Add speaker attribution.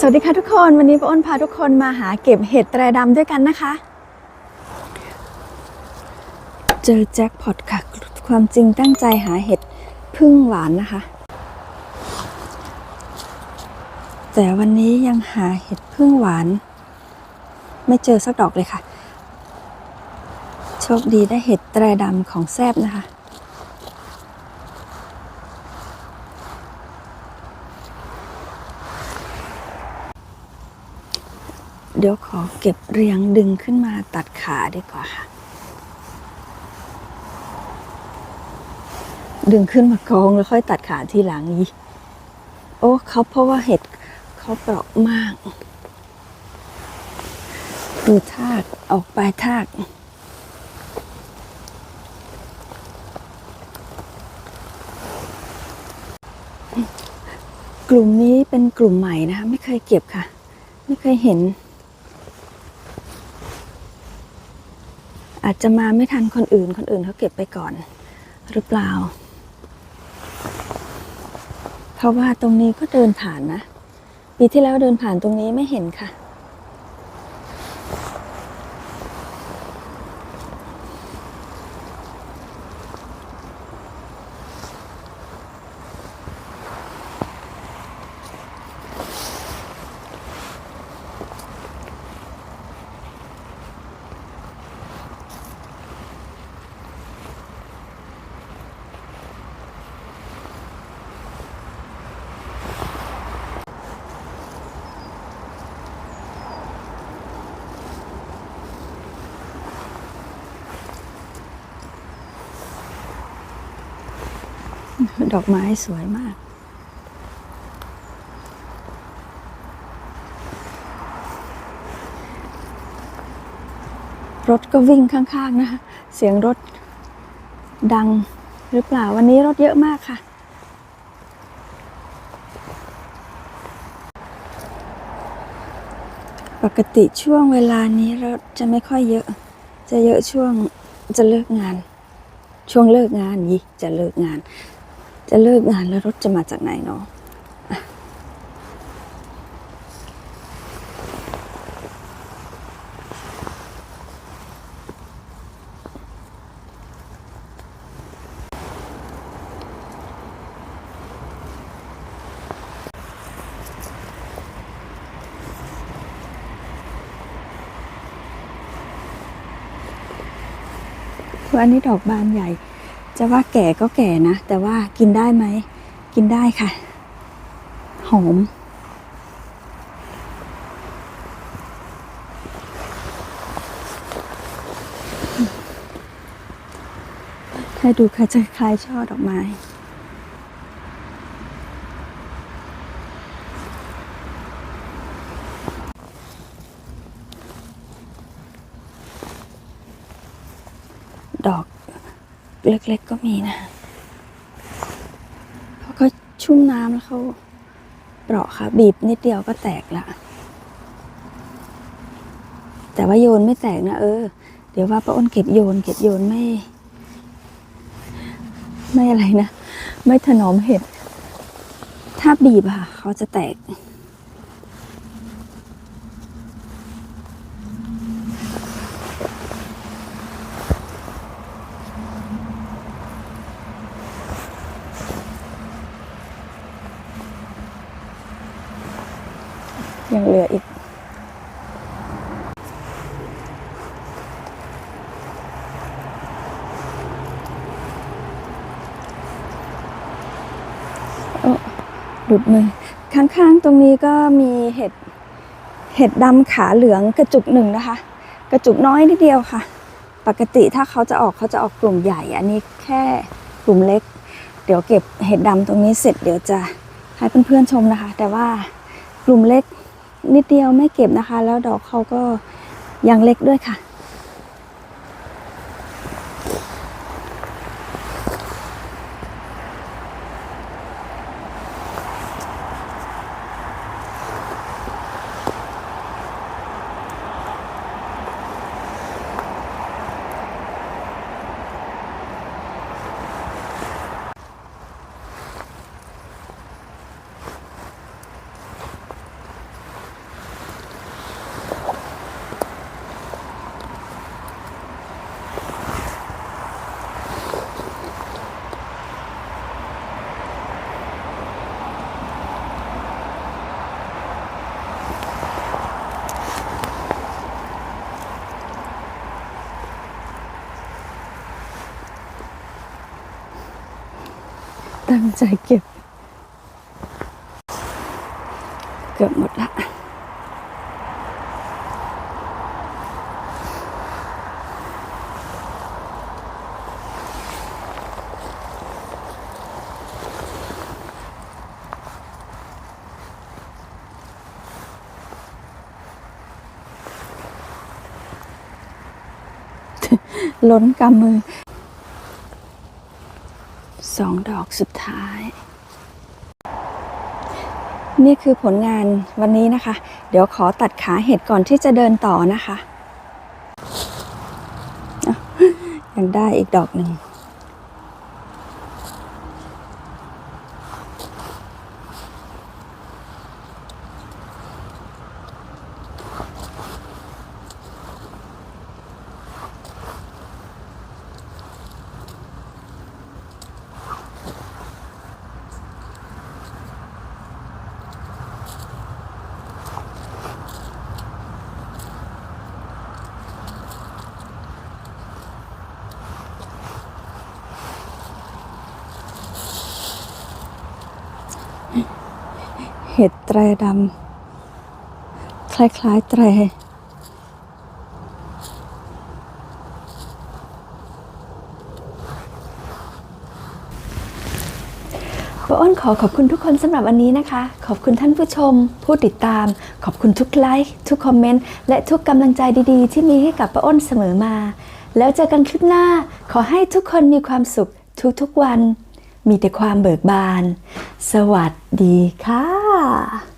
Speaker 1: สวัสดีค่ะทุกคนวันนี้ป้าอ้นพาทุกคนมาหาเก็บเห็ดแตรดำด้วยกันนะคะ เจอแจ็คพอตค่ะ ความจริงตั้งใจหาเห็ดพึ่งหวานนะคะ แต่วันนี้ยังหาเห็ดพึ่งหวาน ไม่เจอสักดอกเลยค่ะ โชคดีได้เห็ดแตรดำของแซบนะคะ เดี๋ยวขอเก็บเรียงดึงขึ้นมาตัดขาดีกว่าค่ะ ดึงขึ้นมากองแล้วค่อยตัดขาทีหลังอีกโอ้เขาเพราะว่าเห็ดเขาเปราะมาก ดูทากออกปลายทากกลุ่มนี้เป็นกลุ่มใหม่นะคะ ไม่เคยเก็บค่ะ ไม่เคยเห็น อาจจะมาไม่ทันคนอื่น คนอื่นเขาเก็บไปก่อน หรือเปล่า เพราะว่าตรงนี้ก็เดินผ่านนะ ปีที่แล้วเดินผ่านตรงนี้ไม่เห็นค่ะ ดอกไม้สวยมาก รถก็วิ่งข้างๆนะคะ เสียงรถดังหรือเปล่า วันนี้รถเยอะมากค่ะ ปกติช่วงเวลานี้รถจะไม่ค่อยเยอะ จะเยอะช่วงจะเลิกงาน ช่วงเลิกงานยี่จะเลิกงาน จะเลิกงานแล้วรถจะมาจากไหนเนาะอะคืออันนี้ดอกบานใหญ่ จะว่าแก่ก็แก่นะ แต่ว่ากินได้ไหม กินได้ค่ะ หอม ให้ดูค่ะจะคล้ายช่อดอกไม้ดอก เล็ก ๆ ก็มีนะเพราะเขาชุ่มน้ำแล้วเขาเปราะค่ะ บีบนิดเดียวก็แตกละ แต่ว่าโยนไม่แตกนะเออ เดี๋ยวว่าป้าอ้นเก็บโยน เก็บโยนไม่ ไม่อะไรนะ ไม่ถนอมเห็ด ถ้าบีบค่ะ เขาจะแตก ยังเหลืออีก หลุดมือข้างๆตรงนี้ก็มีเห็ด เห็ดดำขาเหลืองกระจุกหนึ่งนะคะ กระจุกน้อยนิดเดียวค่ะ ปกติถ้าเขาจะออกเขาจะออกกลุ่มใหญ่ อันนี้แค่กลุ่มเล็ก เดี๋ยวเก็บเห็ดดำตรงนี้เสร็จเดี๋ยวจะให้เพื่อนๆชมนะคะ แต่ว่ากลุ่มเล็ก นิดเดียวไม่เก็บนะคะ แล้วดอกเขาก็ยังเล็กด้วยค่ะ ตั้งใจเก็บ เกือบหมดละล้นกำมือ สองดอกสุดท้าย นี่คือผลงานวันนี้นะคะ เดี๋ยวขอตัดขาเห็ดก่อนที่จะเดินต่อนะคะ ยังได้อีกดอกหนึ่ง แตรดำคล้ายๆแตรป้าอ้นขอขอบคุณทุกคนสำหรับวันนี้นะคะ ขอบคุณท่านผู้ชม ผู้ติดตาม ขอบคุณทุกไลค์ทุกคอมเมนต์ และทุกกำลังใจดีๆ ที่มีให้กับป้าอ้นเสมอมา แล้วเจอกันคลิปหน้า ขอให้ทุกคนมีความสุขทุกๆวัน มีแต่ความเบิกบาน สวัสดีค่ะ